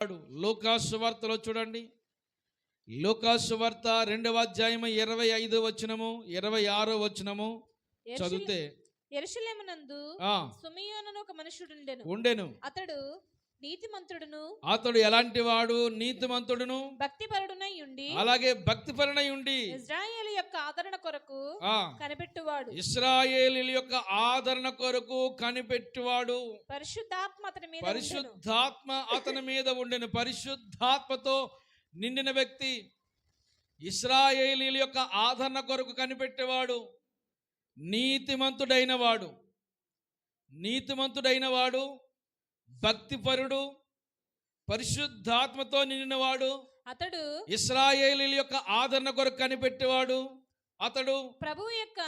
లోకాసు వార్తలో చూడండి. లోకాసు వార్త రెండవ అధ్యాయం ఇరవై ఐదు వచనము ఇరవై ఆరో వచనము చదివితే ఎరుషలేమునందు సుమియోనను ఒక మనుషుడుండెను. ఉండెను. అతడు నీతిమంతుడును అతడు ఎలాంటి వాడు? నీతిమంతుడును. భక్తిపరుడునై ఉండి అలాగే భక్తిపరునై ఉండి ఇజ్రాయేలు యొక్క ఆదరణ కొరకు కనిపెట్టువాడు. ఇస్రాయేలీల యొక్క ఆదరణ కొరకు కనిపెట్టువాడు. పరిశుద్ధాత్మ అతని మీద. పరిశుద్ధాత్మ అతని మీద ఉండెను. పరిశుద్ధాత్మతో నిండిన వ్యక్తి ఇస్రాయేలీల యొక్క ఆదరణ కొరకు కనిపెట్టేవాడు. నీతిమంతుడైన వాడు. నీతిమంతుడైన వాడు భక్తిపరుడు పరిశుద్ధాత్మతో నిండినవాడు అతడు ఇస్రాయేలీల యొక్క ఆదరణ కొరకు కనిపెట్టేవాడు అతడు ప్రభువు యొక్క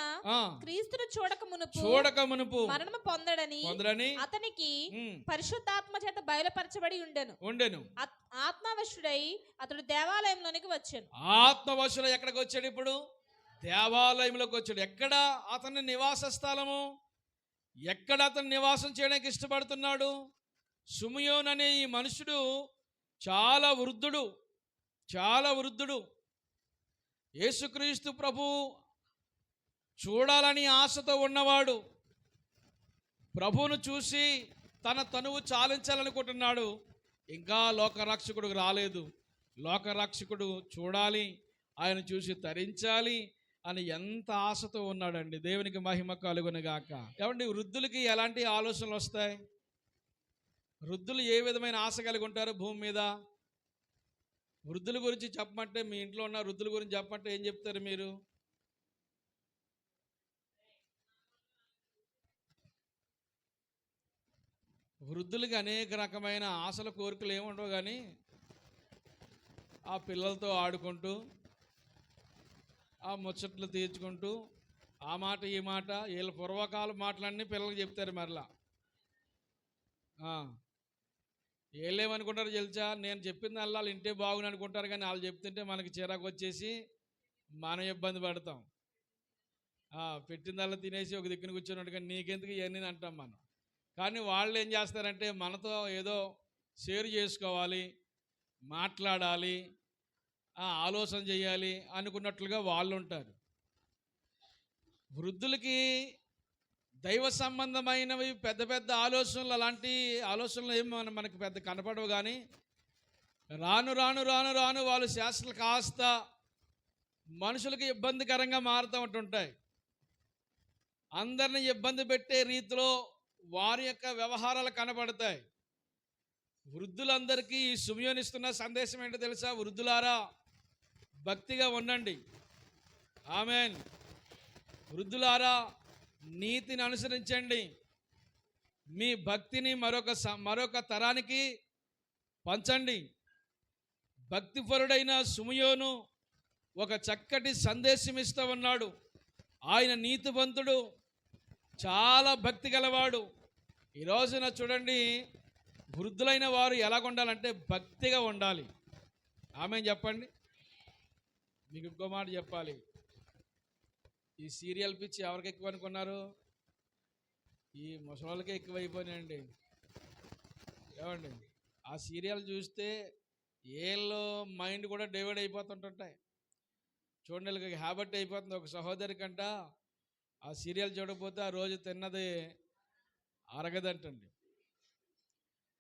క్రీస్తును చూడక మునుపు చూడక మునుపు మరణము పొందడని పొందరని అతనికి పరిశుద్ధాత్మ చేత బయలుపరచబడి ఉండెను. ఉండెను. ఆత్- ఆత్మవశుడై అతడు దేవాలయంలోనికి వచ్చాను. ఆత్మవశులు ఎక్కడికి వచ్చాడు ఇప్పుడు? దేవాలయంలోకి వచ్చాడు. ఎక్కడ అతని నివాస స్థలము? ఎక్కడ అతను నివాసం చేయడానికి ఇష్టపడుతున్నాడు? సుమయోన్ అనే ఈ మనుషుడు చాలా వృద్ధుడు చాలా వృద్ధుడు. యేసుక్రీస్తు ప్రభు చూడాలని ఆశతో ఉన్నవాడు. ప్రభువును చూసి తన తనువు చాలించాలనుకుంటున్నాడు. ఇంకా లోకరక్షకుడు రాలేదు. లోకరక్షకుడు చూడాలి ఆయన చూసి తరించాలి అని ఎంత ఆశతో ఉన్నాడండి. దేవునికి మహిమ కలుగునుగాక. ఏమండి వృద్ధులకి ఎలాంటి ఆలోచనలు వస్తాయి? వృద్ధులు ఏ విధమైన ఆశ కలిగి ఉంటారు భూమి మీద? వృద్ధుల గురించి చెప్పమంటే మీ ఇంట్లో ఉన్న వృద్ధుల గురించి చెప్పమంటే ఏం చెప్తారు మీరు? వృద్ధులకి అనేక రకమైన ఆశల కోరికలు ఏముండవు కానీ ఆ పిల్లలతో ఆడుకుంటూ ఆ ముచ్చట్లు తీర్చుకుంటూ ఆ మాట ఈ మాట వీళ్ళ పూర్వకాల మాటలన్నీ పిల్లలకి చెప్తారు మరలా. ఆ. తెలుసా? నేను చెప్పింది అల్లా వాళ్ళు ఇంటే బాగుని అనుకుంటారు కానీ వాళ్ళు చెప్తుంటే మనకి చిరాకు వచ్చేసి మనం ఇబ్బంది పడతాం. పెట్టిన పెట్టిందల్లా తినేసి ఒక దిక్కున కూర్చున్నట్టు కానీ నీకెందుకు ఇవన్నీ అంటాం మనం. కానీ వాళ్ళు ఏం చేస్తారంటే మనతో ఏదో షేర్ చేసుకోవాలి మాట్లాడాలి ఆలోచన చేయాలి అనుకున్నట్లుగా వాళ్ళు ఉంటారు. వృద్ధులకి దైవ సంబంధమైనవి పెద్ద పెద్ద ఆలోచనలు అలాంటి ఆలోచనలు ఏమి మన మనకు పెద్ద కనపడవు కానీ రాను రాను రాను రాను వాళ్ళు శాస్త్రాలు కాస్త మనుషులకు ఇబ్బందికరంగా మారుతూ ఉంటుంటాయి. అందరిని ఇబ్బంది పెట్టే రీతిలో వారి యొక్క వ్యవహారాలు కనబడతాయి వృద్ధులందరికీ ఈ సుమయోనిస్తున్న సందేశం ఏంటో తెలుసా? వృద్ధులారా భక్తిగా ఉండండి. ఆమెన్. వృద్ధులారా నీతిని అనుసరించండి. మీ భక్తిని మరొక స- మరొక తరానికి పంచండి. భక్తిపరుడైన సుమయోను ఒక చక్కటి సందేశం ఇస్తూ ఉన్నాడు. ఆయన నీతివంతుడు చాలా భక్తి గలవాడు. ఈ రోజున చూడండి వృద్ధులైన వారు ఎలాగ ఉండాలంటే భక్తిగా ఉండాలి. ఆమె చెప్పండి? మీకు ఇంకో మాట చెప్పాలి. ఈ సీరియల్ పిచ్చి ఎవరికి ఎక్కువ అనుకున్నారు? ఈ ముసలోళ్ళకే ఎక్కువైపోయినాయండి. ఏమండి? ఆ సీరియల్ చూస్తే ఏళ్ళు మైండ్ కూడా డివైడ్ అయిపోతుంటుంటాయి. చూడండి హ్యాబిట్ అయిపోతుంది. ఒక సహోదరి కంట ఆ సీరియల్ చూడకపోతే ఆ రోజు తిన్నది అరగదంటండి.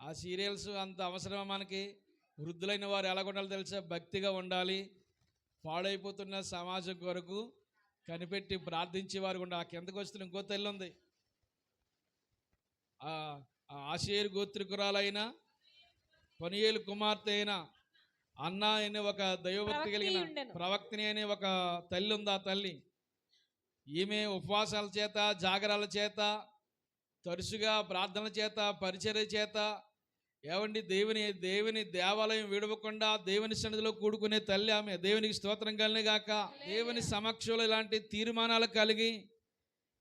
ఆ సీరియల్స్ అంత అవసరమా మనకి? వృద్ధులైన వారు ఎలా ఉండాలో తెలుసా? భక్తిగా ఉండాలి పాడైపోతున్న సమాజం కొరకు కనిపెట్టి ప్రార్థించే వారు కూడా. ఆ కిందకు వస్తున్న ఇంకో తల్లి ఉంది ఆశేరు గోత్రికురాలైన పనియేలు కుమార్తె అయిన అన్న అనే ఒక దైవభక్తి కలిగిన. ప్రవక్తిని అనే ఒక తల్లి ఉంది ఆ తల్లి. ఈమె ఉపవాసాల చేత జాగరాల చేత తరచుగా ప్రార్థనల చేత పరిచర్య చేత ఏమండి దేవుని దేవుని దేవాలయం విడవకుండా దేవుని సన్నిధిలో కూడుకునే తల్లి ఆమె. దేవునికి స్తోత్రం కలిగే గాక. దేవుని సమక్షంలో ఇలాంటి తీర్మానాలు కలిగి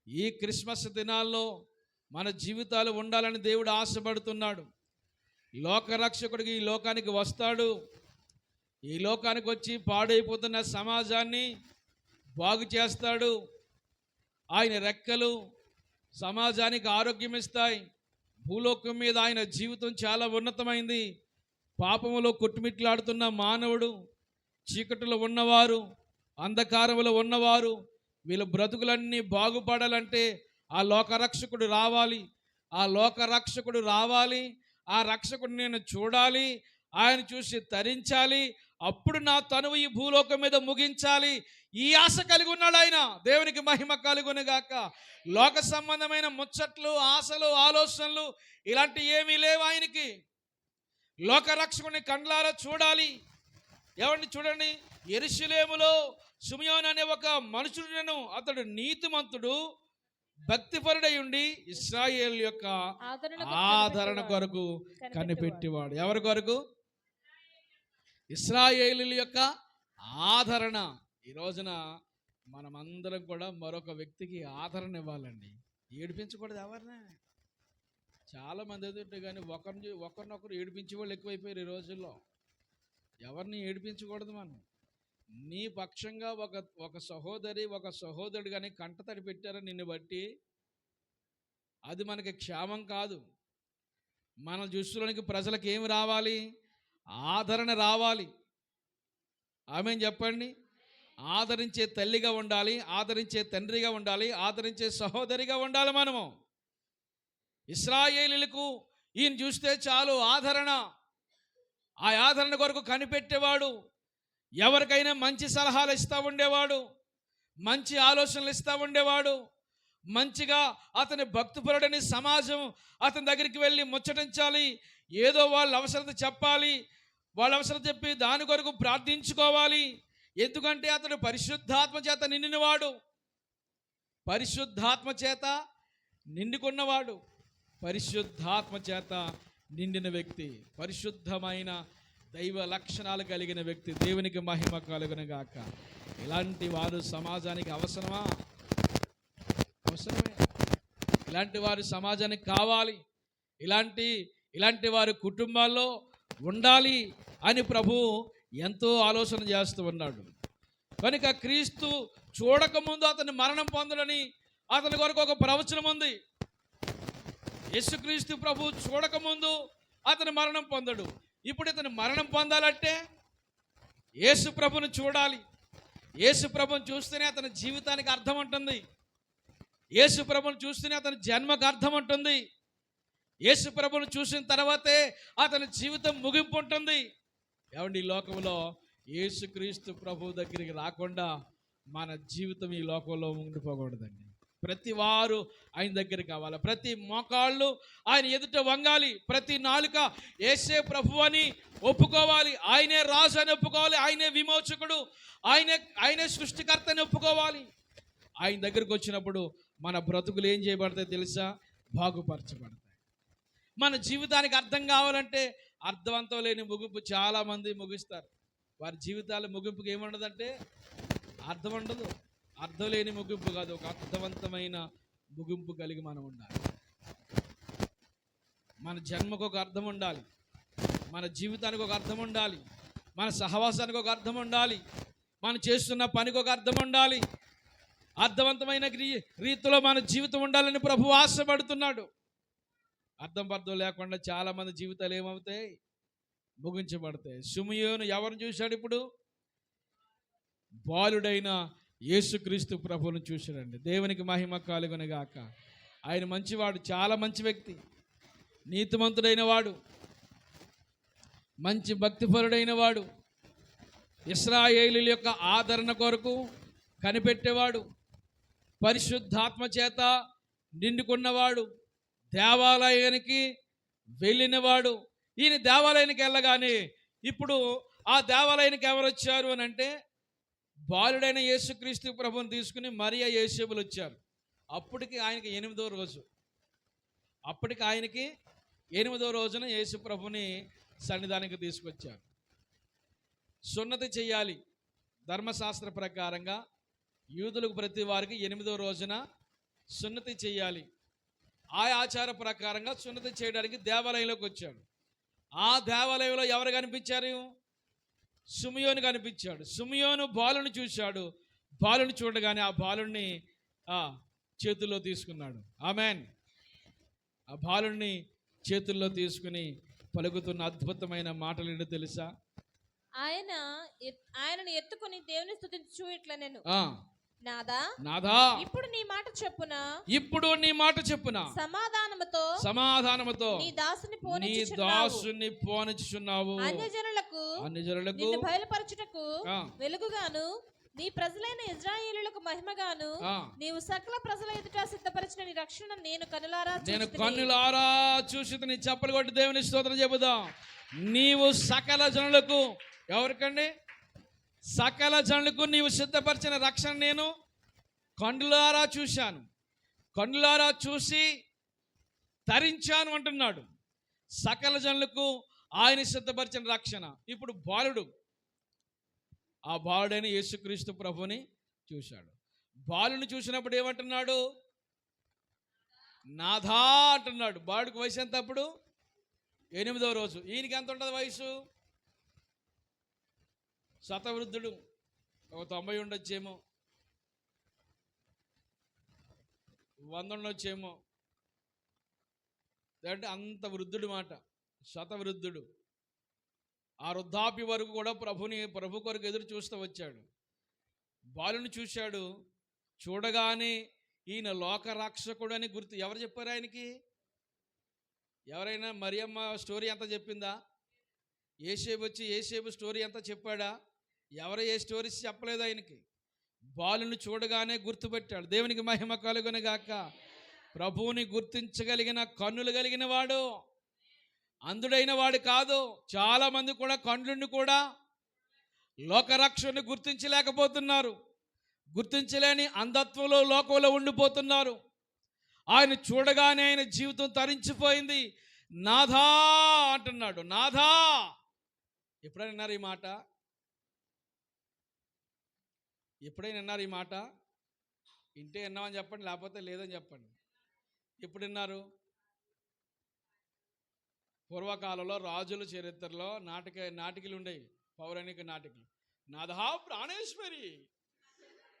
ఈ క్రిస్మస్ దినాల్లో మన జీవితాలు ఉండాలని దేవుడు ఆశపడుతున్నాడు. లోకరక్షకుడికి ఈ లోకానికి వస్తాడు. ఈ లోకానికి వచ్చి పాడైపోతున్న సమాజాన్ని బాగు చేస్తాడు. ఆయన రెక్కలు సమాజానికి ఆరోగ్యం ఇస్తాయి. భూలోకం మీద ఆయన జీవితం చాలా ఉన్నతమైంది. పాపములో కొట్టుమిట్లాడుతున్న మానవుడు చీకటిలో ఉన్నవారు అంధకారములో ఉన్నవారు వీళ్ళ బ్రతుకులన్నీ బాగుపడాలంటే ఆ లోకరక్షకుడు రావాలి. ఆ లోకరక్షకుడు రావాలి. ఆ రక్షకుడు నేను చూడాలి. ఆయన చూసి తరించాలి. అప్పుడు నా తనువు ఈ భూలోకం మీద ముగించాలి. ఈ ఆశ కలిగి ఉన్నాడు ఆయన. దేవునికి మహిమ కలుగును గాక. లోక సంబంధమైన ముచ్చట్లు ఆశలు ఆలోచనలు ఇలాంటి ఏమీ లేవు ఆయనకి. లోకరక్షకుని కండ్లారా చూడాలి. ఎవరిని చూడండి? ఎరుషులేములో సుమయోన్ అనే ఒక మనుషుడును అతడు నీతిమంతుడు భక్తిపరుడై ఉండి ఇస్రాయేల్ యొక్క ఆదరణ కొరకు కనిపెట్టేవాడు. ఎవరి కొరకు? ఇస్రాయేలుల యొక్క ఆదరణ. ఈ రోజున మనమందరం కూడా మరొక వ్యక్తికి ఆదరణ ఇవ్వాలండి. ఏడిపించకూడదు ఎవరినే. చాలా మంది ఎదుటి కానీ ఒకరిని ఒకరినొకరు ఏడిపించే వాళ్ళు ఎక్కువైపోయారు ఈ రోజుల్లో. ఎవరిని ఏడిపించకూడదు మనం. నీ పక్షంగా ఒక ఒక సహోదరి ఒక సహోదరుడు కానీ కంటతడి పెట్టారని నిన్ను బట్టి? అది మనకి క్షేమం కాదు. మన దృష్టిలోనికి ప్రజలకు ఏమి రావాలి? ఆదరణ రావాలి. ఆమె చెప్పండి? ఆదరించే తల్లిగా ఉండాలి ఆదరించే తండ్రిగా ఉండాలి ఆదరించే సహోదరిగా ఉండాలి మనము. ఇస్రాయేలీలకు ఈయన చూస్తే చాలు ఆదరణ. ఆ ఆదరణ కొరకు కనిపెట్టేవాడు. ఎవరికైనా మంచి సలహాలు ఇస్తూ ఉండేవాడు. మంచి ఆలోచనలు ఇస్తూ ఉండేవాడు. మంచిగా అతని భక్తిపరుడని సమాజం అతని దగ్గరికి వెళ్ళి ముచ్చటించాలి. ఏదో వాళ్ళ అవసరత చెప్పాలి. వాళ్ళ అవసరం చెప్పి దాని కొరకు ప్రార్థించుకోవాలి. ఎందుకంటే అతడు పరిశుద్ధాత్మ చేత నిండినవాడు. పరిశుద్ధాత్మ చేత నిండుకున్నవాడు. పరిశుద్ధాత్మ చేత నిండిన వ్యక్తి. పరిశుద్ధమైన దైవ లక్షణాలు కలిగిన వ్యక్తి. దేవునికి మహిమ కలుగునగాక. ఇలాంటి వారు సమాజానికి అవసరమా? అవసరమే. ఇలాంటి వారు సమాజానికి కావాలి. ఇలాంటి ఇలాంటి వారి కుటుంబాల్లో ఉండాలి అని ప్రభు ఎంతో ఆలోచన చేస్తూ ఉన్నాడు. కనుక క్రీస్తు చూడకముందు అతని మరణం పొందడని అతని కొరకు ఒక ప్రవచనం ఉంది. యేసుక్రీస్తు ప్రభు చూడకముందు అతని మరణం పొందడు. ఇప్పుడు ఇతను మరణం పొందాలంటే యేసు ప్రభుని చూడాలి. యేసు ప్రభుని చూస్తేనే అతని జీవితానికి అర్థం ఉంటుంది. యేసుప్రభుని చూస్తేనే అతని జన్మకు అర్థం ఉంటుంది. యేసుప్రభుని చూసిన తర్వాతే అతని జీవితం ముగింపు ఉంటుంది ఏమండి ఈ లోకంలో యేసుక్రీస్తు ప్రభు దగ్గరికి రాకుండా మన జీవితం ఈ లోకంలో ఉండిపోకూడదండి. ప్రతి వారు ఆయన దగ్గర కావాలి. ప్రతి మోకాళ్ళు ఆయన ఎదుట వంగాలి. ప్రతి నాలుక ఏసే ప్రభు అని ఒప్పుకోవాలి. ఆయనే రాజు అని ఒప్పుకోవాలి. ఆయనే విమోచకుడు. ఆయనే ఆయనే సృష్టికర్త అని ఒప్పుకోవాలి. ఆయన దగ్గరకు వచ్చినప్పుడు మన బ్రతుకులు ఏం చేయబడతాయి తెలుసా? బాగుపరచబడతాయి. మన జీవితానికి అర్థం కావాలంటే అర్థవంతం లేని ముగింపు చాలామంది ముగిస్తారు. వారి జీవితాల ముగింపుకి ఏముండదంటే అర్థం ఉండదు. అర్థం లేని ముగింపు కాదు. ఒక అర్థవంతమైన ముగింపు కలిగి మనం ఉండాలి. మన జన్మకు ఒక అర్థం ఉండాలి. మన జీవితానికి ఒక అర్థం ఉండాలి. మన సహవాసానికి ఒక అర్థం ఉండాలి. మనం చేస్తున్న పనికి ఒక అర్థం ఉండాలి. అర్థవంతమైన రీతిలో మన జీవితం ఉండాలని ప్రభు ఆశపడుతున్నాడు. అర్థం పర్థం లేకుండా చాలా మంది జీవితాలు ఏమవుతాయి? ముగించబడతాయి. సుమయోను ఎవరిని చూశాడు ఇప్పుడు? బాలుడైన యేసుక్రీస్తు ప్రభువును చూశాడండి. దేవునికి మహిమ కాలుగునగాక ఆయన మంచివాడు చాలా మంచి వ్యక్తి. నీతిమంతుడైన వాడు. మంచి భక్తిపరుడైన వాడు. ఇస్రాయేలు యొక్క ఆదరణ కొరకు కనిపెట్టేవాడు. పరిశుద్ధాత్మ చేత నిండుకున్నవాడు దేవాలయానికి వెళ్ళినవాడు. ఈయన దేవాలయానికి వెళ్ళగానే ఇప్పుడు ఆ దేవాలయానికి ఎవరు వచ్చారు అని అంటే బాలుడైన యేసుక్రీస్తు ప్రభుని తీసుకుని మరియా యేసేబులు వచ్చారు. అప్పటికి ఆయనకి ఎనిమిదో రోజు. అప్పటికి ఆయనకి ఎనిమిదో రోజున యేసు ప్రభుని సన్నిధానికి తీసుకొచ్చారు. సున్నతి చేయాలి. ధర్మశాస్త్ర ప్రకారంగా యూదులకు ప్రతి వారికి ఎనిమిదో రోజున సున్నతి చేయాలి. ఆ ఆచార ప్రకారంగా సున్నతి చేయడానికి దేవాలయంలోకి వచ్చాడు. ఆ దేవాలయంలో ఎవరు కనిపించారు? సుమియోను కనిపించాడు. సుమియోను బాలుని చూశాడు. బాలుని చూడగానే ఆ బాలుని ఆ, చేతుల్లో తీసుకున్నాడు. ఆమెన్. ఆ బాలుని చేతుల్లో తీసుకుని పలుకుతున్న అద్భుతమైన మాటలు ఏంటో తెలుసా? ఆయన ఆయనను ఎత్తుకుని దేవుని స్థుతించు ఇట్లా నేను నాదా? నాదా? ఇప్పుడు నీ మాట చెప్పున? ఇప్పుడు నీ మాట చెప్పున? సమాధానముతో సమాధానముతో నీ దాసుని నీ పోనిచ్చుచున్నావు దాసుని పోనిచున్నావు అన్యజనులకు అన్ని జనులకు నిన్ను బయలుపరచుటకు వెలుగుగాను నీ ప్రజలైన ఇజ్రాయేలులకు మహిమగాను. నీవు సకల ప్రజల ఎదుట సిద్ధపరిచిన నీ రక్షణ నేను కనులారా నేను. కన్నులారా చూసి నీ చప్పలు కొట్టి దేవుని స్తోత్రం చెబుదాం. నీవు సకల జనులకు ఎవరికండి? సకల జనులకు నీవు సిద్ధపరిచిన రక్షణ నేను కండులారా చూశాను. కండులారా చూసి తరించాను అంటున్నాడు. సకల జనులకు ఆయన సిద్ధపరిచిన రక్షణ. ఇప్పుడు బాలుడు ఆ బాలుడైన యేసుక్రీస్తు ప్రభుని చూశాడు. బాలుని చూసినప్పుడు ఏమంటున్నాడు? నాథా అంటున్నాడు. బాలుడికి వయసు ఎంత అప్పుడు? ఎనిమిదో రోజు. ఈయనకి ఎంత ఉంటుంది వయసు? శతవృద్ధుడు ఒక తొంభై ఉండొచ్చేమో వంద ఉండొచ్చేమో అంటే అంత వృద్ధుడు మాట శతవృద్ధుడు. ఆ వృద్ధాపి వరకు కూడా ప్రభుని ప్రభు కొరకు ఎదురు చూస్తూ వచ్చాడు. బాలుని చూశాడు. చూడగానే ఈయన లోకరాక్షకుడు అని గుర్తు ఎవరు చెప్పారు ఆయనకి? ఎవరైనా మరియమ్మ స్టోరీ అంతా చెప్పిందా? ఏసేపు వచ్చి ఏసేపు స్టోరీ అంతా చెప్పాడా? ఎవరు ఏ స్టోరీస్ చెప్పలేదు ఆయనకి? బాలుని చూడగానే గుర్తుపెట్టాడు. దేవునికి మహిమ కలుగునగాక. ప్రభువుని గుర్తించగలిగిన కన్నులు కలిగిన వాడు. అందుడైన వాడు కాదు. చాలామంది కూడా కన్నులను కూడా లోకరక్షణని గుర్తించలేకపోతున్నారు. గుర్తించలేని అంధత్వంలో లోకంలో ఉండిపోతున్నారు. ఆయన చూడగానే ఆయన జీవితం తరించిపోయింది. నాథా అంటున్నాడు. నాథా! ఎప్పుడైనా ఈ మాట? ఎప్పుడైనా విన్నారు ఈ మాట? ఇంటే విన్నామని చెప్పండి లేకపోతే లేదని చెప్పండి. ఎప్పుడు విన్నారు? పూర్వకాలంలో రాజుల చరిత్రలో నాటక నాటికలు ఉండేవి పౌరాణిక నాటికలు. నాథా ప్రాణేశ్వరి!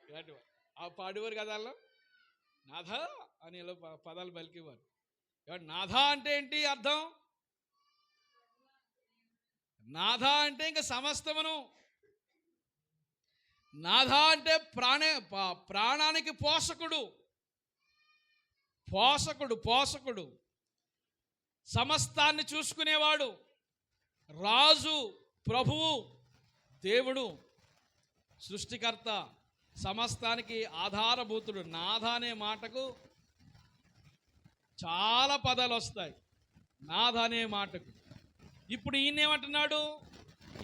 ఇలాంటివి. ఆ పాడేవారు కదా నాథ అని ఇలా పదాలు పలికేవారు. కాబట్టి నాథ అంటే ఏంటి అర్థం? నాథ అంటే ఇంకా సమస్తమును నాథ అంటే ప్రాణ ప్రాణానికి పోషకుడు. పోషకుడు పోషకుడు. సమస్తాన్ని చూసుకునేవాడు. రాజు ప్రభువు దేవుడు సృష్టికర్త సమస్తానికి ఆధారభూతుడు. నాథ అనే మాటకు చాలా పదాలు వస్తాయి నాథ అనే మాటకు. ఇప్పుడు ఈయన ఏమంటున్నాడు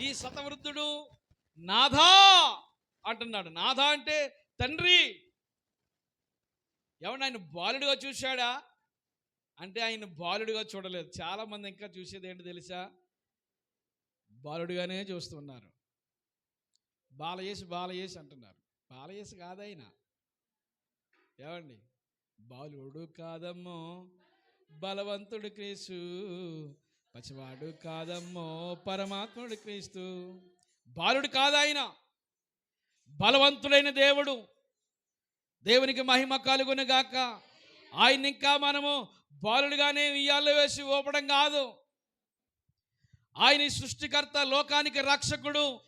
ఈ శతవృద్ధుడు నాథా! అంటున్నాడు. నాథ అంటే తండ్రి ఏమన్నా ఆయన బాలుడిగా చూశాడా? అంటే ఆయన బాలుడిగా చూడలేదు. చాలామంది ఇంకా చూసేది ఏంటి తెలుసా? బాలుడిగానే చూస్తున్నారు. బాలయేసు బాలయేసు అంటున్నారు. బాలయేసు కాదైనా ఏమండి? బాలుడు కాదమ్మో బలవంతుడు క్రీస్తు. పసివాడు కాదమ్మో పరమాత్ముడు క్రీస్తు. బాలుడు కాదాయన బలవంతుడైన దేవుడు. దేవునికి మహిమ కలుగును గాక. ఆయన ఇంకా మనము బాలుడుగానే ఉయ్యాల్లో వేసి ఊపడం కాదు. ఆయన సృష్టికర్త లోకానికి రక్షకుడు.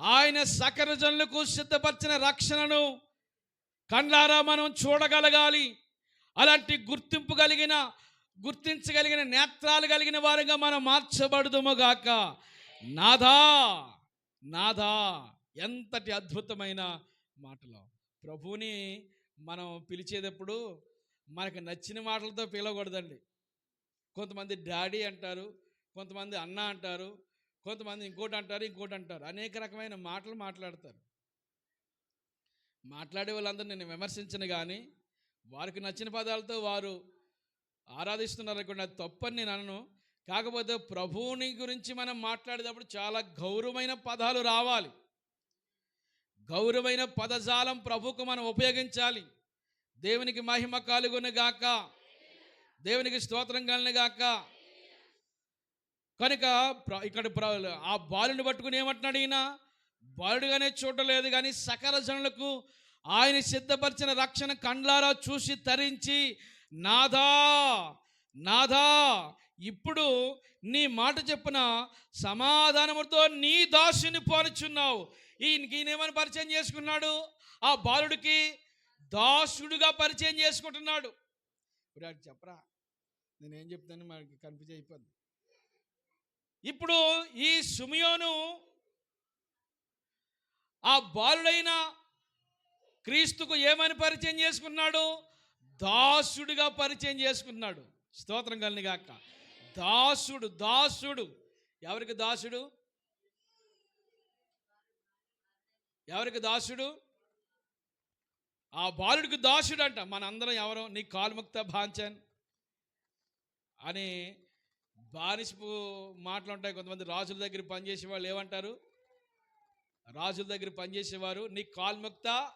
ఆయన సకల జనులకు సిద్ధపరిచిన రక్షణను కండ్లారా మనం చూడగలగాలి. అలాంటి గుర్తింపు కలిగిన గుర్తించగలిగిన నేత్రాలు కలిగిన వారుగా మనం మార్చబడుదుముగాక నాదా నాదా ఎంతటి అద్భుతమైన మాటలు. ప్రభువుని మనం పిలిచేటప్పుడు మనకు నచ్చిన మాటలతో పిలవకూడదండి. కొంతమంది డాడీ అంటారు కొంతమంది అన్న అంటారు కొంతమంది ఇంకోటి అంటారు ఇంకోటి అంటారు. అనేక రకమైన మాటలు మాట్లాడతారు. మాట్లాడే వాళ్ళందరూ నేను విమర్శించను కానీ వారికి నచ్చిన పదాలతో వారు ఆరాధిస్తున్నారు తప్పని నేను అనను. కాకపోతే ప్రభువుని గురించి మనం మాట్లాడేటప్పుడు చాలా గౌరవమైన పదాలు రావాలి. గౌరవమైన పదజాలం ప్రభుకు మనం ఉపయోగించాలి. దేవునికి మహిమ కలుగును గాక. దేవునికి స్తోత్రం కలను గాక. కనుక ప్ర- ఇక్కడ ఆ బాలుని పట్టుకుని ఏమంటున్నాడు ఈయన? బాలుడుగానే చూడలేదు కానీ సకల జనులకు ఆయన సిద్ధపరిచిన రక్షణ కండ్లారా చూసి తరించి నాదా నాదా ఇప్పుడు నీ మాట చెప్పిన సమాధానముతో నీ దాసుని పోనిచున్నావు ఈయనకి పరిచయం చేసుకున్నాడు? ఆ బాలుడికి దాసుడుగా పరిచయం చేసుకుంటున్నాడు. ఇప్పుడు అది చెప్పరా? నేనేం చెప్తాను మనకి కన్ఫ్యూజ్ అయిపోద్ది. ఇప్పుడు ఈ సుమియోను ఆ బాలుడైన క్రీస్తుకు ఏమని పరిచయం చేసుకున్నాడు? దాసుడిగా పరిచయం చేసుకున్నాడు. స్తోత్రం కలిని దాసుడు దాసుడు. ఎవరికి దాసుడు? ఎవరికి దాసుడు? ఆ బాలుడికి దాసుడు అంట మనందరం ఎవరు? నీ కాలుముక్త భాంచన్ అని బానిసపు మాటలు ఉంటాయి. కొంతమంది రాజుల దగ్గర పనిచేసే వాళ్ళు ఏమంటారు? రాజుల దగ్గర పనిచేసేవారు నీ కాల్ముక్త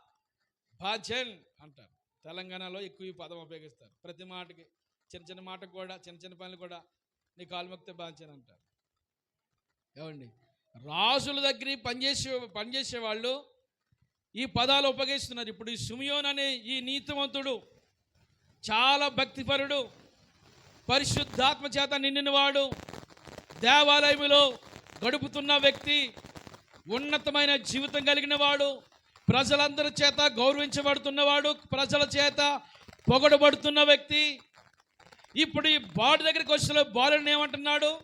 భాజన్ అంటారు. తెలంగాణలో ఎక్కువ ఈ పదం ఉపయోగిస్తారు. ప్రతి మాటకి చిన్న చిన్న మాటకు కూడా చిన్న చిన్న పనులు కూడా నీ కాల్ముక్త భాజన్ అంటారు ఏమండి? రాజుల దగ్గర పనిచేసే పనిచేసే వాళ్ళు ఈ పదాలు ఉపయోగిస్తున్నారు. ఇప్పుడు ఈ సుమియోన్ అనే ఈ నీతివంతుడు చాలా భక్తిపరుడు పరిశుద్ధాత్మ చేత నిండినవాడు దేవాలయంలో గడుపుతున్న వ్యక్తి ఉన్నతమైన జీవితం కలిగిన వాడు ప్రజలందరి చేత గౌరవించబడుతున్నవాడు ప్రజల చేత పొగడబడుతున్న వ్యక్తి ఇప్పుడు ఈ బాడు దగ్గరికి వచ్చిన బాలుని ఏమంటున్నాడు?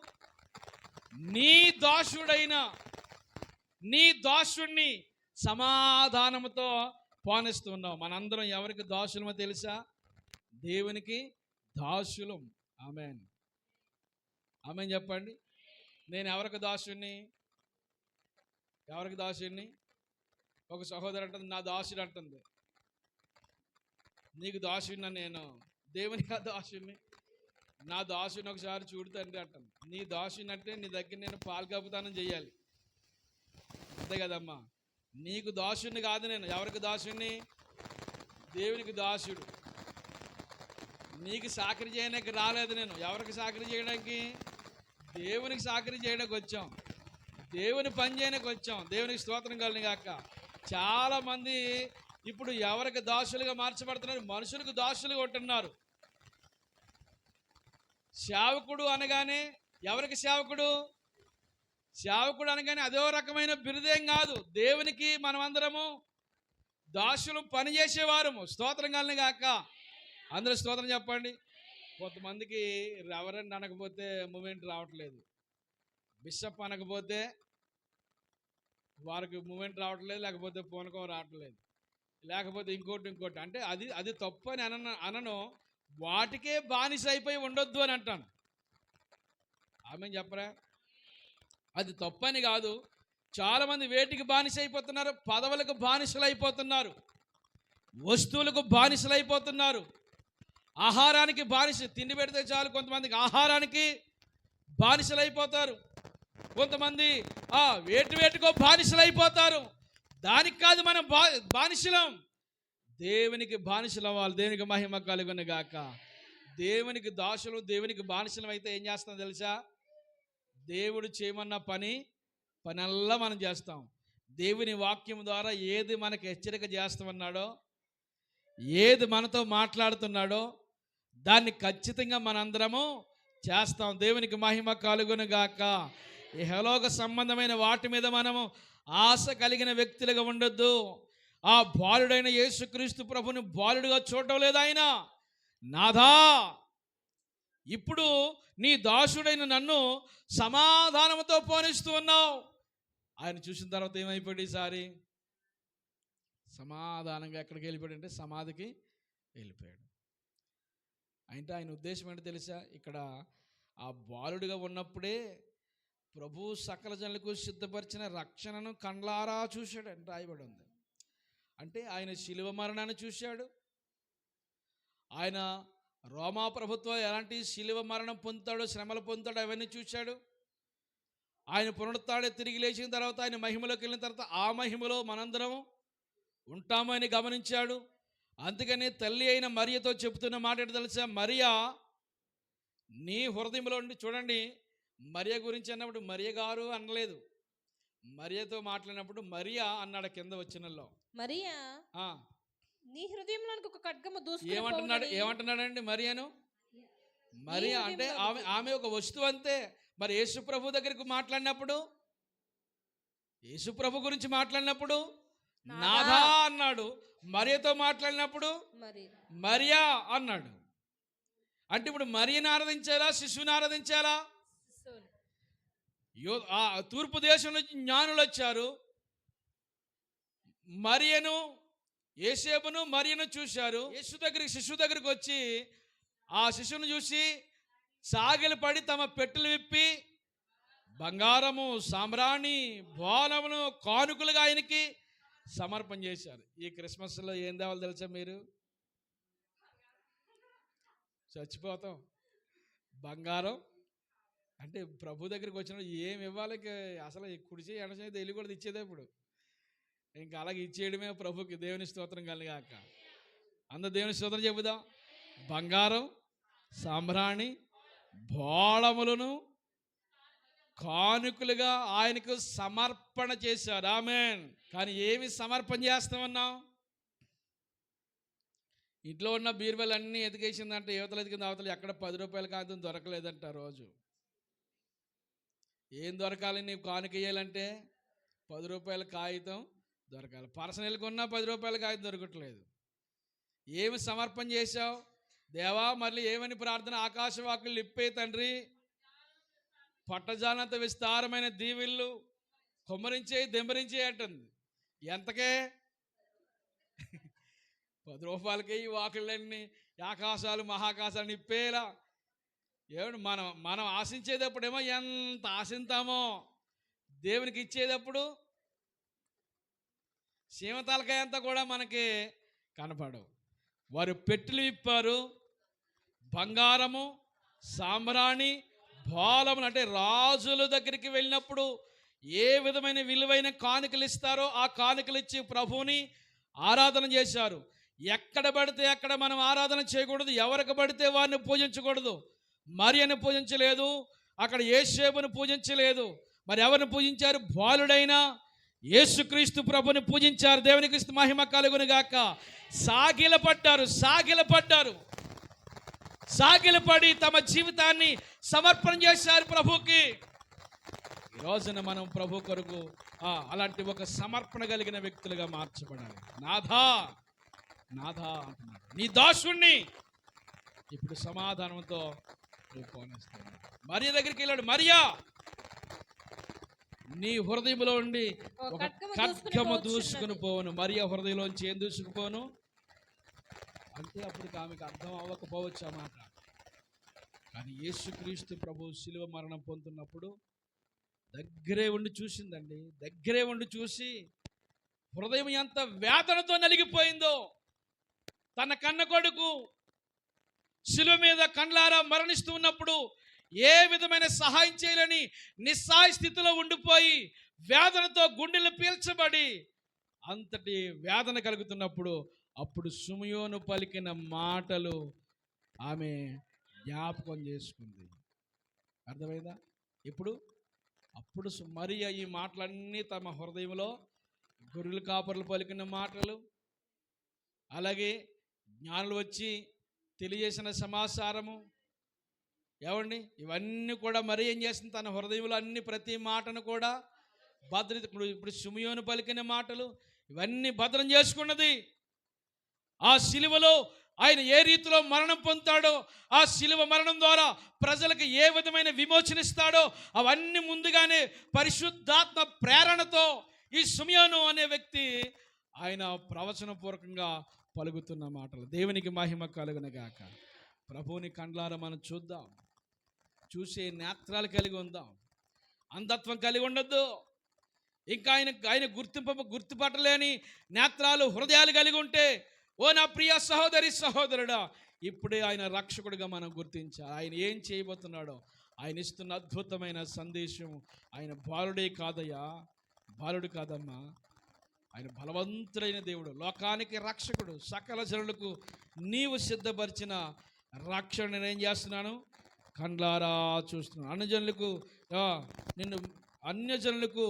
నీ దాసుడైన నీ దాసుణ్ణి సమాధానముతో పానిస్తున్నావు మనందరం ఎవరికి దాసులమో తెలుసా? దేవునికి దాసులం. ఆమెన్. ఆమెన్ చెప్పండి. నేను ఎవరికి దాసుని ఎవరికి దాసుని ఒక సహోదరు అంటుంది నా దాసుడు అంటుంది. నీకు దాసున్నా నేను? దేవునికి దాసుని నా దాసుని ఒకసారి చూడు తండ్రి అంటాను. నీ దాసుని అంటే నీ దగ్గర నేను పాలు చేయాలి అంతే కదమ్మా. నీకు దాసుని కాదు నేను. ఎవరికి దాసుని? దేవునికి దాసుడు. నీకు సాకరి చేయడానికి రాలేదు నేను. ఎవరికి సాకరి చేయడానికి? దేవునికి సాకరి చేయడానికి వచ్చాం. దేవుని పని చేయడానికి వచ్చాం. దేవునికి స్తోత్రం కలిగిన కాక చాలా మంది ఇప్పుడు ఎవరికి దాసులుగా మార్చబడుతున్నారు? మనుషులకు దాసులుగా ఉంటున్నారు. సేవకుడు అనగానే ఎవరికి సేవకుడు? సేవకుడు అనగానే అదో రకమైన బిరుదేం కాదు. దేవునికి మనమందరము దాసులు పనిచేసేవారము స్తోత్రం కలిగిన కాక అందరూ స్తోత్రం చెప్పండి. కొంతమందికి రెవరెండ్ అనకపోతే మూమెంట్ రావట్లేదు. బిషప్ అనకపోతే వారికి మూమెంట్ రావట్లేదు లేకపోతే పూనకం రావట్లేదు. లేకపోతే ఇంకోటి ఇంకోటి. అంటే అది అది తప్పు అని అనను. వాటికే బానిస అయిపోయి ఉండొద్దు అని అంటాను. ఆమె చెప్పరా? అది తప్పని కాదు. చాలామంది వేటికి బానిస అయిపోతున్నారు? పదవులకు బానిసలు అయిపోతున్నారు వస్తువులకు బానిసలు అయిపోతున్నారు ఆహారానికి బానిస తిండి పెడితే చాలు కొంతమందికి ఆహారానికి బానిసలు అయిపోతారు కొంతమంది ఆ వేటి వేటికో బానిసలు అయిపోతారు దానికి కాదు మనం బా బానిసలం. దేవునికి బానిసలవ్వాలి దేవునికి మహిమ కలుగును గాక. దేవునికి దాసులు దేవునికి బానిసలం అయితే ఏం చేస్తాం తెలుసా? దేవుడు చేయమన్న పని పనల్లా మనం చేస్తాం. దేవుని వాక్యం ద్వారా ఏది మనకు హెచ్చరిక చేస్తామన్నాడో ఏది మనతో మాట్లాడుతున్నాడో దాన్ని ఖచ్చితంగా మనందరము చేస్తాం. దేవునికి మహిమ కలుగును గాక. ఈ హలోక సంబంధమైన వాటి మీద మనము ఆశ కలిగిన వ్యక్తులుగా ఉండొద్దు. ఆ బాలుడైన యేసుక్రీస్తు ప్రభుని బాలుడిగా చూడటం లేదు ఆయన. నాథా ఇప్పుడు నీ దాసుడైన నన్ను సమాధానంతో పోనిస్తూ ఉన్నావు. ఆయన చూసిన తర్వాత ఏమైపోయాడు ఈసారి సమాధానంగా ఎక్కడికి వెళ్ళిపోయాడు అంటే సమాధికి వెళ్ళిపోయాడు. అంటే ఆయన ఉద్దేశం ఏంటో తెలుసా? ఇక్కడ ఆ బాలుడిగా ఉన్నప్పుడే ప్రభు సకల జనులకు సిద్ధపరిచిన రక్షణను కండ్లారా చూశాడు అని రాయబడి ఉంది. అంటే ఆయన శిలువ మరణాన్ని చూశాడు. ఆయన రోమా ప్రభుత్వం ఎలాంటి శిలువ మరణం పొందుతాడో శ్రమలు పొందుతాడో అవన్నీ చూశాడు. ఆయన పునరుత్డే తిరిగి లేచిన తర్వాత ఆయన మహిమలోకి వెళ్ళిన తర్వాత ఆ మహిమలో మనందరం ఉంటామని గమనించాడు. అందుకని తల్లి అయిన మరియతో చెబుతున్న మాట ఏంటో తెలుసా? మరియా నీ హృదయంలో ఉండి చూడండి మరియ గురించి అన్నప్పుడు మరియ గారు అనలేదు. మరియతో మాట్లాడినప్పుడు మరియా అన్నాడు కింద వచ్చినల్లో మరియా నీ హృదయంలోనికి ఒక ఖడ్గము ఏమంటున్నాడు? ఏమంటున్నాడండి మరియను? మరి అంటే ఆమె ఆమె ఒక వస్తువు అంతే. మరి యేసు ప్రభు దగ్గరికి మాట్లాడినప్పుడు? యేసు ప్రభు గురించి మాట్లాడినప్పుడు. నాథా అన్నాడు. మరియతో మాట్లాడినప్పుడు? మరి మరియా అన్నాడు. అంటే ఇప్పుడు మరియని ఆరాధించాలా? శిశువుని ఆరాధించాలా? తూర్పు దేశం నుంచి జ్ఞానులు వచ్చారు. మరియను ఏసేపును మరియను చూశారు. యేసు దగ్గరికి శిశువు దగ్గరికి వచ్చి ఆ శిశువును చూసి సాగిలు పడి తమ పెట్టెలు విప్పి బంగారము సామ్రాణి బోనమును కానుకలుగా ఆయనకి సమర్పణ చేశారు. ఈ క్రిస్మస్లో ఏం తేవాలో తెలుసా మీరు? చచ్చిపోతాం. బంగారం. అంటే ప్రభు దగ్గరికి వచ్చినప్పుడు ఏమి ఇవ్వాలి? అసలు కుడిచే ఎడచే తెలియ కూడా ఇచ్చేదే ఇప్పుడు ఇంకా అలాగే ఇచ్చేయడమే ప్రభుకి దేవుని స్తోత్రం కలిగాక. అందరు దేవుని స్తోత్రం చెబుదాం. బంగారం సాంబ్రాణి బోళములను కానుకలుగా ఆయనకు సమర్పణ చేశారు. ఆమెన్. కానీ ఏమి సమర్పణ చేస్తామన్నాం ఇంట్లో ఉన్న బీరువాలు అన్నీ ఎదిగేసిందంటే యువతలు ఎదిగింది అవతల ఎక్కడ పది రూపాయల కాగితం దొరకలేదంట రోజు. ఏం దొరకాలి నీవు కానుక ఇయ్యాలంటే? పది రూపాయల కాగితం దొరకాలి. పర్సనల్ కొన్నా పది రూపాయలకి కాగితం దొరకట్లేదు. ఏమి సమర్పణ చేశావు? దేవా మళ్ళీ ఏమని ప్రార్థన? ఆకాశవాకులు ఇప్పే తండ్రి. పట్టజానంత విస్తారమైన దీవిళ్ళు కొమ్మరించే దెంబరించే అంటుంది. ఎంతకే? పది రూపాయలకే ఈ వాకులన్నీ ఆకాశాలు మహాకాశాలు నిప్పేలా ఏమండి మనం మనం ఆశించేటప్పుడేమో ఎంత ఆశింతామో. దేవునికి ఇచ్చేటప్పుడు సీమతలకాయ అంతా కూడా మనకి కనపడవు. వారు పెట్టెలు విప్పారు బంగారము సాంబ్రాణి బాలములు అంటే రాజుల దగ్గరికి వెళ్ళినప్పుడు ఏ విధమైన విలువైన కానుకలు ఇస్తారో ఆ కానుకలు ఇచ్చి ప్రభువుని ఆరాధన చేశారు. ఎక్కడ పడితే అక్కడ మనం ఆరాధన చేయకూడదు ఎవరికి పడితే వారిని పూజించకూడదు. మరియను పూజించలేదు అక్కడ ఏ షేపును పూజించలేదు. మరి ఎవరిని పూజించారు? బాలుడైనా యేసుక్రీస్తు ప్రభుని పూజించారు. దేవునికి మహిమ కలుగును గాక. సాగిలపడ్డారు సాగిలపడ్డారు సాగిలపడి తమ జీవితాన్ని సమర్పణ చేశారు ప్రభుకి. ఈ రోజున మనం ప్రభు కొరకు అలాంటి ఒక సమర్పణ కలిగిన వ్యక్తులుగా మార్చబడాలి. నాథా నాథా అంటున్నాడు నీ దాసుణ్ణి ఇప్పుడు సమాధానంతో నువ్వు మరియ దగ్గరికి వెళ్ళాడు. మరియా! నీ హృదయంలో ఉండి ఒక ఖడ్గము దూసుకుని. పోవును. మరియ హృదయంలోంచి ఏం దూసుకుపోను? అంటే అప్పటికి ఆమెకు అర్థం అవ్వకపోవచ్చు ఆ మాట. కానీ యేసుక్రీస్తు ప్రభు శిలువ మరణం పొందుతున్నప్పుడు దగ్గరే ఉండి చూసిందండి. దగ్గరే ఉండి చూసి హృదయం ఎంత వేదనతో నలిగిపోయిందో. తన కన్న కొడుకు శిలువ మీద కండ్లారా మరణిస్తూ ఉన్నప్పుడు ఏ విధమైన సహాయం చేయలేని నిస్సాయ స్థితిలో ఉండిపోయి వేదనతో గుండెలు పీల్చబడి అంతటి వేదన కలుగుతున్నప్పుడు అప్పుడు సుమయోను పలికిన మాటలు ఆమె జ్ఞాపకం చేసుకుంది. అర్థమైందా? ఇప్పుడు అప్పుడు మరి మరియ ఈ మాటలన్నీ తమ హృదయంలో గొర్రెలు కాపర్లు పలికిన మాటలు అలాగే జ్ఞానులు వచ్చి తెలియజేసిన సమాచారము ఏమండి? ఇవన్నీ కూడా మరి ఏం చేసింది? తన హృదయంలో అన్ని ప్రతి మాటను కూడా భద్రత ఇప్పుడు ఇప్పుడు సుమయోను పలికిన మాటలు ఇవన్నీ భద్రం చేసుకున్నది. ఆ శిలువలో ఆయన ఏ రీతిలో మరణం పొందుతాడో ఆ శిలువ మరణం ద్వారా ప్రజలకు ఏ విధమైన విమోచనిస్తాడో అవన్నీ ముందుగానే పరిశుద్ధాత్మ ప్రేరణతో ఈ సుమయోను అనే వ్యక్తి ఆయన ప్రవచనపూర్వకంగా పలుకుతున్న మాటలు. దేవునికి మహిమ కలుగునగాక. ప్రభువుని కండ్లారా మనం చూద్దాం. చూసే నేత్రాలు కలిగి ఉందాం. అంధత్వం కలిగి ఉండొద్దు. ఇంకా ఆయన ఆయన గుర్తింప గుర్తుపట్టలేని నేత్రాలు హృదయాలు కలిగి ఉంటే ఓ నా ప్రియ సహోదరి సహోదరుడా ఇప్పుడే ఆయన రక్షకుడిగా మనం గుర్తించాలి. ఆయన ఏం చేయబోతున్నాడో? ఆయన ఇస్తున్న అద్భుతమైన సందేశం. ఆయన బాలుడే కాదయ్యా. బాలుడు కాదమ్మా. ఆయన బలవంతుడైన దేవుడు. లోకానికి రక్షకుడు. సకల జనులకు నీవు సిద్ధపరిచిన రక్షణ నేను ఏం చేస్తున్నాను? కండ్లారా చూస్తున్నాను. అన్యజనులకు నిన్ను అన్యజనులకు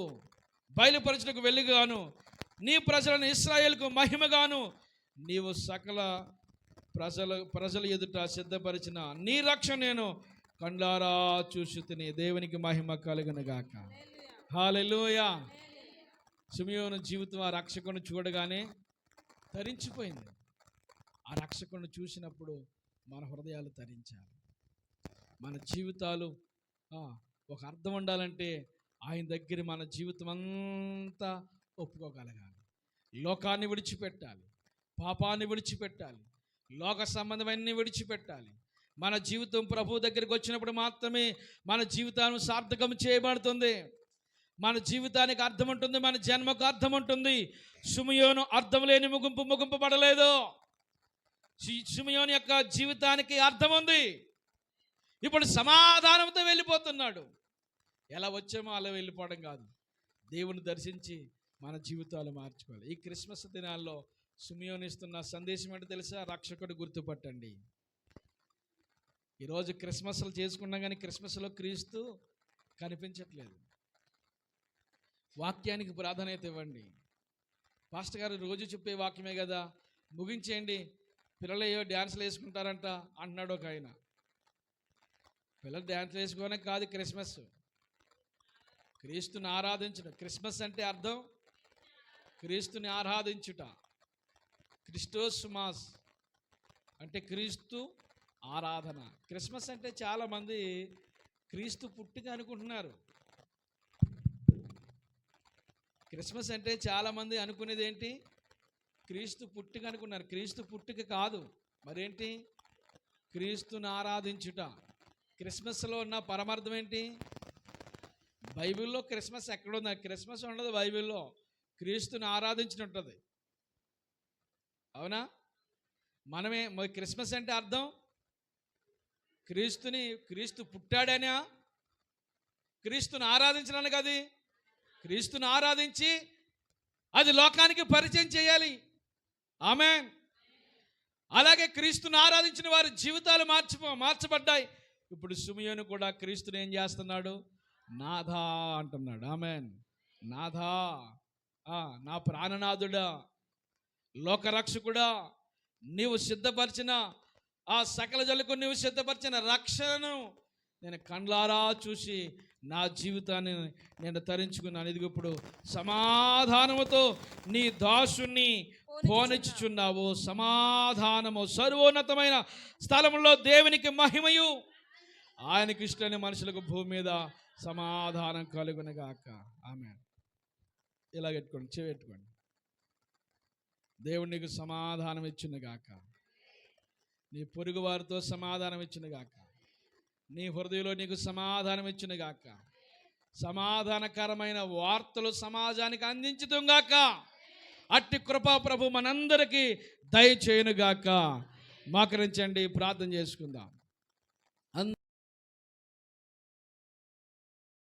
బయలుపరచులకు వెలుగుగాను నీ ప్రజలను ఇస్రాయేల్కు మహిమగాను. నీవు సకల ప్రజల ప్రజల ఎదుట సిద్ధపరిచిన నీ రక్షణ నేను కండ్లారా చూసి తిని దేవునికి మహిమ కలుగును గాక. సుమయోను జీవితం ఆ రక్షకుని చూడగానే తరించిపోయింది. ఆ రక్షకుని చూసినప్పుడు మన హృదయాలు తరించాలి. మన జీవితాలు ఒక అర్థం ఉండాలంటే ఆయన దగ్గర మన జీవితం అంతా ఒప్పుకోగలగాలి. లోకాన్ని విడిచిపెట్టాలి. పాపాన్ని విడిచిపెట్టాలి. లోక సంబంధమన్నీ విడిచిపెట్టాలి. మన జీవితం ప్రభు దగ్గరికి వచ్చినప్పుడు మాత్రమే మన జీవితాన్ని సార్థకం చేయబడుతుంది. మన జీవితానికి అర్థం ఉంటుంది మన జన్మకు అర్థం ఉంటుంది. సుమయోను అర్థం లేని ముగింపు ముగింపబడలేదు. సి- సుమయోని యొక్క జీవితానికి అర్థం ఉంది. ఇప్పుడు సమాధానంతో వెళ్ళిపోతున్నాడు. ఎలా వచ్చామో అలా వెళ్ళిపోవడం కాదు. దేవుని దర్శించి మన జీవితాలు మార్చుకోవాలి. ఈ క్రిస్మస్ దినాల్లో సుమియోనిస్తున్న సందేశం ఏంటో తెలుసా? రక్షకుడు గుర్తుపట్టండి. ఈరోజు క్రిస్మస్లు చేసుకున్నాం కానీ క్రిస్మస్లో క్రీస్తు కనిపించట్లేదు. వాక్యానికి ప్రాధాన్యత ఇవ్వండి. పాస్టర్ గారు రోజు చెప్పే వాక్యమే కదా? ముగించేయండి. పిల్లలు ఏవో డ్యాన్సులు వేసుకుంటారంట అంటున్నాడు ఒక ఆయన. పిల్లలు డ్యాన్స్ వేసుకోనే కాదు క్రిస్మస్. క్రీస్తుని ఆరాధించడం క్రిస్మస్ అంటే అర్థం? క్రీస్తుని ఆరాధించుట. క్రిస్టోస్ మాస్ అంటే క్రీస్తు ఆరాధన. క్రిస్మస్ అంటే చాలామంది క్రీస్తు పుట్టిక అనుకుంటున్నారు. క్రిస్మస్ అంటే చాలామంది అనుకునేది ఏంటి? క్రీస్తు పుట్టిక అనుకున్నారు. క్రీస్తు పుట్టిక కాదు. మరేంటి? క్రీస్తుని ఆరాధించుట. క్రిస్మస్లో ఉన్న పరమార్థం ఏంటి? బైబిల్లో క్రిస్మస్ ఎక్కడుంది? క్రిస్మస్ ఉండదు బైబిల్లో. క్రీస్తుని ఆరాధించినట్టుంది అవునా? మనమే మరి క్రిస్మస్ అంటే అర్థం? క్రీస్తుని క్రీస్తు పుట్టాడనా? క్రీస్తుని ఆరాధించడానికి అది? క్రీస్తుని ఆరాధించి అది లోకానికి పరిచయం చేయాలి. ఆమె అలాగే క్రీస్తుని ఆరాధించిన వారి జీవితాలు మార్చిపో మార్చబడ్డాయి. ఇప్పుడు సుమియోను కూడా క్రీస్తుని ఏం చేస్తున్నాడు? నాథా అంటున్నాడు. ఆమెన్. నాథా. ఆ, నా ప్రాణనాథుడా లోకరక్షకుడా నీవు సిద్ధపరిచిన ఆ సకల జలకు నీవు సిద్ధపరిచిన రక్షణను నేను కండ్లారా చూసి నా జీవితాన్ని నేను తరించుకున్నాను. ఇదిగో ఇప్పుడు సమాధానముతో నీ దాసుని పోనిచ్చుచున్నావు. సమాధానము. సర్వోన్నతమైన స్థలంలో దేవునికి మహిమయు. ఆయనకి ఇష్టమైన మనుషులకు భూమి మీద సమాధానం కలుగునగాక ఆమె ఇలా పెట్టుకోండి చెవెట్టుకోండి దేవుడు నీకు సమాధానం ఇచ్చునుగాక నీ పొరుగు వారితో సమాధానం ఇచ్చునుగాక నీ హృదయంలో నీకు సమాధానం ఇచ్చునుగాక సమాధానకరమైన వార్తలు సమాజానికి అందించుతుంగాక అట్టి కృపా ప్రభు మనందరికీ దయచేయునుగాక మాకరించండి ప్రార్థన చేసుకుందాం.